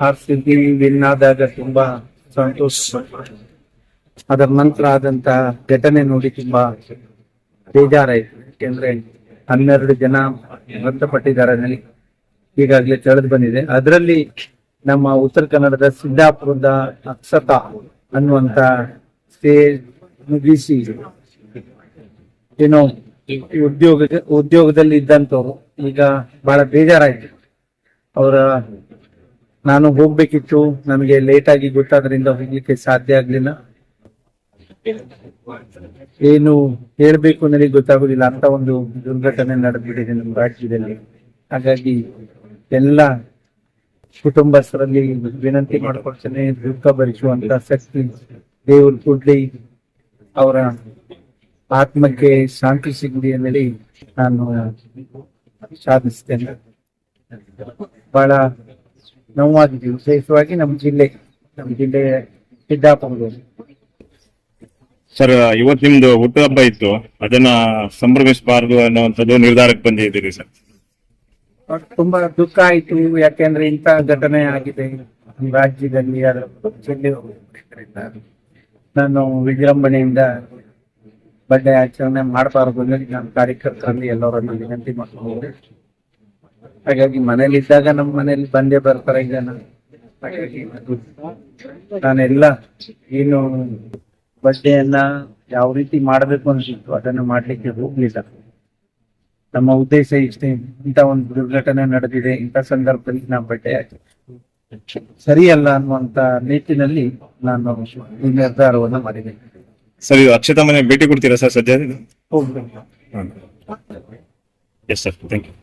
ವಿನ್ನಾದಾಗ win ಆದಾಗ ತುಂಬಾ ಸಂತೋಷ. ಅದರ ನಂತರ ಆದಂತ ಘಟನೆ ನೋಡಿ ತುಂಬಾ ಬೇಜಾರಾಯಿತು. ಯಾಕೆಂದ್ರೆ ಹನ್ನೆರಡು ಜನ ಮೃತಪಟ್ಟಿದ್ದಾರೆ ನನಗೆ ಈಗಾಗಲೇ ತಿಳಿದು ಬಂದಿದೆ. ಅದರಲ್ಲಿ ನಮ್ಮ ಉತ್ತರ ಕನ್ನಡದ ಸಿದ್ದಾಪುರದ ಅಕ್ಷತಾ ಅನ್ನುವಂತ ಸ್ಟೇಜ್ ಮುಗಿಸಿ. ಏನೋ ಉದ್ಯೋಗ ಉದ್ಯೋಗದಲ್ಲಿ ಇದ್ದಂತವ್ರು. ಈಗ ಬಹಳ ಬೇಜಾರಾಯ್ತು. ಅವರ ನಾನು ಹೋಗ್ಬೇಕಿತ್ತು. ನನಗೆ ಲೇಟ್ ಆಗಿ ಗೊತ್ತಾದ್ರಿಂದ ಹೋಗ್ಲಿಕ್ಕೆ ಸಾಧ್ಯ ಆಗ್ಲಿಲ್ಲ. ಏನು ಹೇಳ್ಬೇಕು ನನಗೆ ಗೊತ್ತಾಗುದಿಲ್ಲ. ಅಂತ ಒಂದು ದುರ್ಘಟನೆ ನಡೆದ್ಬಿಟ್ಟಿದೆ ನಮ್ಮ ರಾಜ್ಯದಲ್ಲಿ. ಹಾಗಾಗಿ ಎಲ್ಲ ಕುಟುಂಬಸ್ಥರಲ್ಲಿ ವಿನಂತಿ ಮಾಡ್ಕೊಳ್ತೇನೆ. ದುಃಖ ಭರಿಸುವಂತ ಶಕ್ತಿ ದೇವರು ಕೊಡ್ಲಿ. ಅವರ ಆತ್ಮಕ್ಕೆ ಶಾಂತಿ ಸಿಗಲಿ ಅನ್ನಲಿ ನಾನು ಸಾಧಿಸ್ತೇನೆ. ಬಹಳ ನೋವಾಗಿದೆ ವಿಶೇಷವಾಗಿ ನಮ್ಮ ಜಿಲ್ಲೆ ನಮ್ಮ ಜಿಲ್ಲೆ ಸಿದ್ದಾಪುರ ಸರ್ ಇವತ್ತು ನಿಮ್ದು ಹುಟ್ಟುಹಬ್ಬ ಇತ್ತು. ಅದನ್ನ ಸಂಭ್ರಮಿಸಬಾರದು ಅನ್ನುವಂಥದ್ದು ನಿರ್ಧಾರಕ್ಕೆ ಬಂದಿದ್ದೀರಿ ಸರ್. ತುಂಬಾ ದುಃಖ ಆಯ್ತು. ಯಾಕೆಂದ್ರೆ ಇಂತ ಘಟನೆ ಆಗಿದೆ. ರಾಜ್ಯದಲ್ಲಿ ಅದರ ಜಿಲ್ಲೆ ನಾನು ವಿಜೃಂಭಣೆಯಿಂದ ಬಡ್ಡೆ ಆಚರಣೆ ಮಾಡಬಾರದು ನಾನು ನಮ್ಮ ಕಾರ್ಯಕರ್ತರಲ್ಲಿ ಎಲ್ಲರನ್ನು ವಿನಂತಿ ಮಾಡ್ಕೊಂಡು ಹಾಗಾಗಿ ಮನೇಲಿ ಇದ್ದಾಗ ನಮ್ಮ ಮನೇಲಿ ಬಂದೇ ಬರ್ತಾರೆ ಜನ ಹಾಗಾಗಿ ನಾನೆಲ್ಲ ಏನು ಬಡ್ಡೆಯನ್ನ ಯಾವ ರೀತಿ ಮಾಡಬೇಕು ಅನ್ಸಿತ್ತು ಅದನ್ನು ಮಾಡ್ಲಿಕ್ಕೆ ಹೋಗ್ಲಿಲ್ಲ. ನಮ್ಮ ಉದ್ದೇಶ ಇಷ್ಟೇ. ಇಂಥ ಒಂದು ದುರ್ಘಟನೆ ನಡೆದಿದೆ ಇಂಥ ಸಂದರ್ಭದಲ್ಲಿ ನಾವು ಬಡ್ಡೆ ಸರಿಯಲ್ಲ ಅನ್ನುವಂತ ನಿಟ್ಟಿನಲ್ಲಿ ನಾನು ಈ ನಿರ್ಧಾರವನ್ನು ಮಾಡಿದೆ. ಸರಿ ಅಕ್ಷಿತ ಮನೆ ಭೇಟಿ ಕೊಡ್ತೀರಾ ಸರ್ ಸದ್ಯ? Yes sir thank you